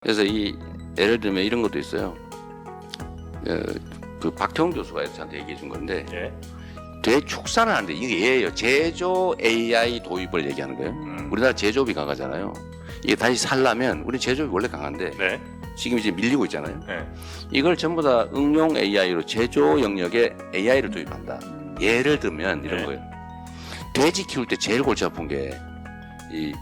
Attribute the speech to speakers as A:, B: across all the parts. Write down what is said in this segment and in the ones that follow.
A: 그래서 이 예를 들면 이런 것도 있어요. 어, 그 박태웅 교수가 저한테 얘기해 준 건데
B: 예.
A: 대축산을 하는데 이게 예예요. 제조 AI 도입을 얘기하는 거예요.
B: 음.
A: 우리나라 제조업이 강하잖아요. 이게 다시 살려면 우리 제조업이 원래 강한데
B: 네.
A: 지금 이제 밀리고 있잖아요.
B: 네.
A: 이걸 전부 다 응용 AI로 제조 영역에 AI를 도입한다. 예를 들면 이런
B: 네.
A: 거예요. 돼지 키울 때 제일 골치 아픈 게 이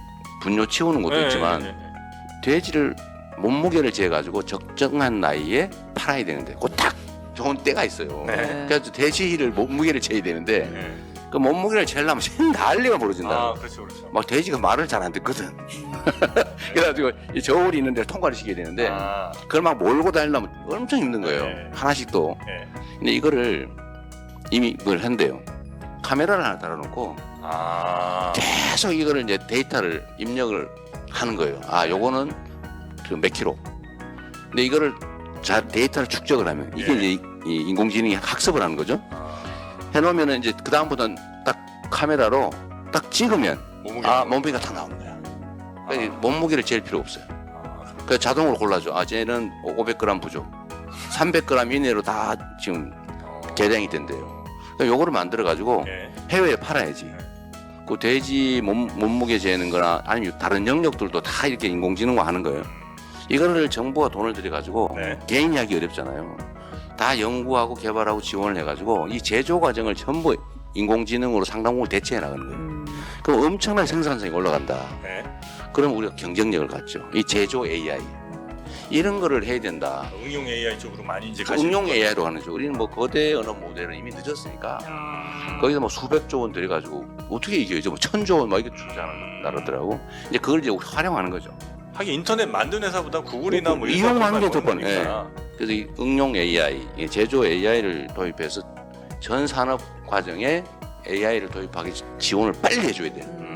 A: 분뇨 치우는 것도
B: 네,
A: 있지만
B: 네, 네, 네.
A: 돼지를 몸무게를 재어 가지고 적정한 나이에 팔아야 되는데 그딱 좋은 때가 있어요.
B: 네.
A: 그래서 돼지를 몸무게를 재야 되는데
B: 네.
A: 그 몸무게를 재려면 생 난리가 벌어진다.
B: 아, 그렇죠, 그렇죠.
A: 막 돼지가 말을 잘 안 듣거든. 그래가지고 이 저울이 있는 데를 통과를 시켜야 되는데
B: 아,
A: 그걸 막 몰고 다니려면 엄청 힘든 거예요.
B: 네.
A: 하나씩 또.
B: 네.
A: 근데 이거를 이미 그걸 한대요. 카메라를 하나 달아놓고
B: 아,
A: 계속 이거를 이제 데이터를 입력을 하는 거예요. 아, 요거는 그몇 킬로. 근데 이거를 자 데이터를 축적을 하면 이게
B: 예.
A: 이제 이- 이 인공지능이 학습을 하는 거죠.
B: 아,
A: 해놓으면은 이제 그 다음부터는 딱 카메라로 딱 찍으면
B: 몸무게.
A: 아 몸무게가 다 나오는 거야. 그러니까 몸무게를 잴 필요 없어요.
B: 아,
A: 그래서 자동으로 골라줘. 아, 쟤는 500g 부족. 300g 이내로 다 지금
B: 어.
A: 계량이 된대요. 그러니까 요거를 만들어 가지고
B: 예.
A: 해외에 팔아야지. 그 돼지 몸, 몸무게 재는 거나 아니면 다른 영역들도 다 이렇게 인공지능화 하는 거예요. 이거를 정부가 돈을 들여 가지고
B: 네.
A: 개인이 하기 어렵잖아요. 다 연구하고 개발하고 지원을 해 가지고 이 제조 과정을 전부 인공지능으로 상당 부분 대체해 나가는 거예요.
C: 음.
A: 그럼 엄청난 생산성이 올라간다.
B: 네.
A: 그럼 우리가 경쟁력을 갖죠. 이 제조 AI. 이런 거를 해야 된다.
B: 응용 AI 쪽으로 많이 이제
A: 그
B: 가시는
A: 응용. AI로 하는 죠 우리는 뭐 거대 언어 모델은 이미 늦었으니까
B: 음.
A: 거기서 뭐 수백 조 원 들여가지고 어떻게 이겨야죠? 뭐 천조 원 막 이렇게 주잖아 나라더라고. 이제 그걸 이제 활용하는 거죠.
B: 하긴 인터넷 만든 회사보다 구글이나 뭐
A: 이용하는 게
B: 일반
A: 더 뻔-
B: 거니까.
A: 그래서 이 응용 AI, 이 제조 AI를 도입해서 전 산업 과정에 AI를 도입하기 지원을 빨리 해줘야 돼요.
B: 음.